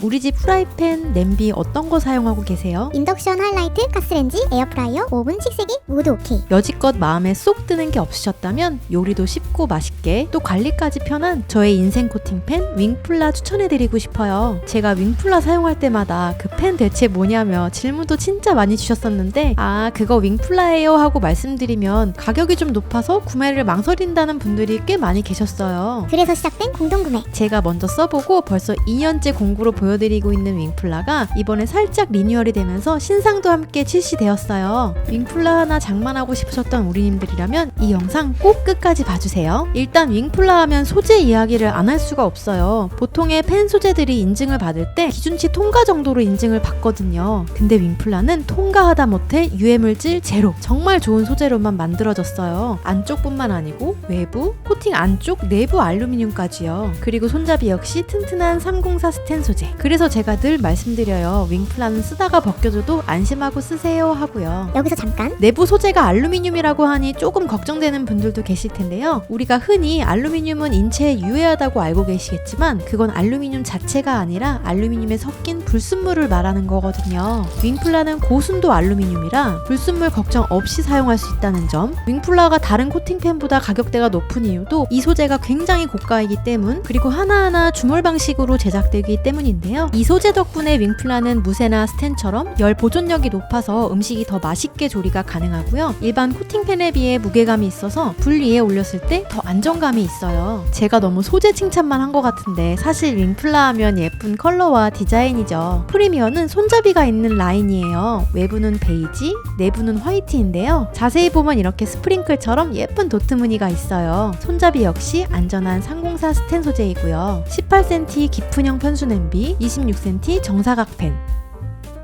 우리 집 프라이팬, 냄비 어떤 거 사용하고 계세요? 인덕션 하이라이트, 가스렌지, 에어프라이어, 오븐, 식세기 모두 오케이. 여지껏 마음에 쏙 드는 게 없으셨다면 요리도 쉽고 맛있게 또 관리까지 편한 저의 인생 코팅팬 윙플라 추천해드리고 싶어요. 제가 윙플라 사용할 때마다 그팬 대체 뭐냐며 질문도 진짜 많이 주셨었는데 아 그거 윙플라예요 하고 말씀드리면 가격이 좀 높아서 구매를 망설인다는 분들이 꽤 많이 계셨어요. 그래서 시작된 공동구매. 제가 먼저 써보고 벌써 2년째 공구로 보여드리고 있는 윙플라가 이번에 살짝 리뉴얼이 되면서 신상도 함께 출시되었어요. 윙플라 하나 장만하고 싶으셨던 우리님들이라면 이 영상 꼭 끝까지 봐주세요. 일단 윙플라 하면 소재 이야기를 안 할 수가 없어요. 보통의 펜 소재들이 인증을 받을 때 기준치 통과 정도로 인증을 받거든요. 근데 윙플라는 통과하다 못해 유해물질 제로 정말 좋은 소재로만 만들어졌어요. 안쪽뿐만 아니고 외부, 코팅 안쪽, 내부 알루미늄까지요. 그리고 손잡이 역시 튼튼한 304 스텐 소재. 그래서 제가 늘 말씀드려요. 윙플라는 쓰다가 벗겨져도 안심하고 쓰세요 하고요. 여기서 잠깐. 내부 소재가 알루미늄이라고 하니 조금 걱정되는 분들도 계실 텐데요. 우리가 흔히 알루미늄은 인체에 유해하다고 알고 계시겠지만 그건 알루미늄 자체가 아니라 알루미늄에 섞인 불순물을 말하는 거거든요. 윙플라는 고순도 알루미늄이라 불순물 걱정 없이 사용할 수 있다는 점. 윙플라가 다른 코팅팬보다 가격대가 높은 이유도 이 소재가 굉장히 고가이기 때문 그리고 하나하나 주물 방식으로 제작되기 때문인데요. 이 소재 덕분에 윙플라는 무쇠나 스텐처럼 열 보존력이 높아서 음식이 더 맛있게 조리가 가능 하고요. 일반 코팅팬에 비해 무게감이 있어서 불 위에 올렸을 때 더 안정감이 있어요. 제가 너무 소재 칭찬만 한 것 같은데 사실 윙플라 하면 예쁜 컬러와 디자인이죠. 프리미어는 손잡이가 있는 라인이에요. 외부는 베이지, 내부는 화이트인데요. 자세히 보면 이렇게 스프링클처럼 예쁜 도트 무늬가 있어요. 손잡이 역시 안전한 304 스텐 소재이고요. 18cm 깊은형 편수 냄비, 26cm 정사각 팬,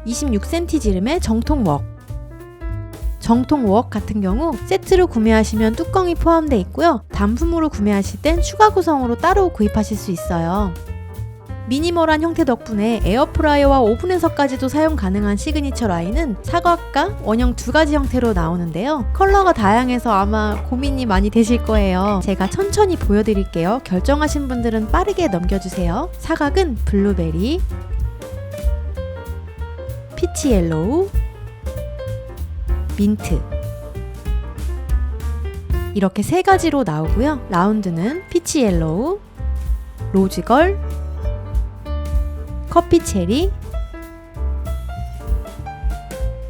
26cm 지름의 정통 웍. 정통 웍 같은 경우 세트로 구매하시면 뚜껑이 포함되어 있고요. 단품으로 구매하실 땐 추가 구성으로 따로 구입하실 수 있어요. 미니멀한 형태 덕분에 에어프라이어와 오븐에서까지도 사용 가능한 시그니처 라인은 사각과 원형 두 가지 형태로 나오는데요. 컬러가 다양해서 아마 고민이 많이 되실 거예요. 제가 천천히 보여드릴게요. 결정하신 분들은 빠르게 넘겨주세요. 사각은 블루베리, 피치 옐로우, 민트. 이렇게 세 가지로 나오고요. 라운드는 피치 옐로우, 로즈걸, 커피 체리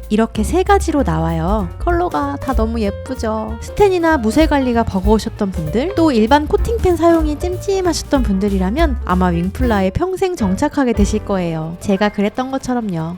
이렇게 세 가지로 나와요. 컬러가 다 너무 예쁘죠. 스텐이나 무쇠 관리가 버거우셨던 분들, 또 일반 코팅팬 사용이 찜찜하셨던 분들이라면 아마 윙플라에 평생 정착하게 되실 거예요. 제가 그랬던 것처럼요.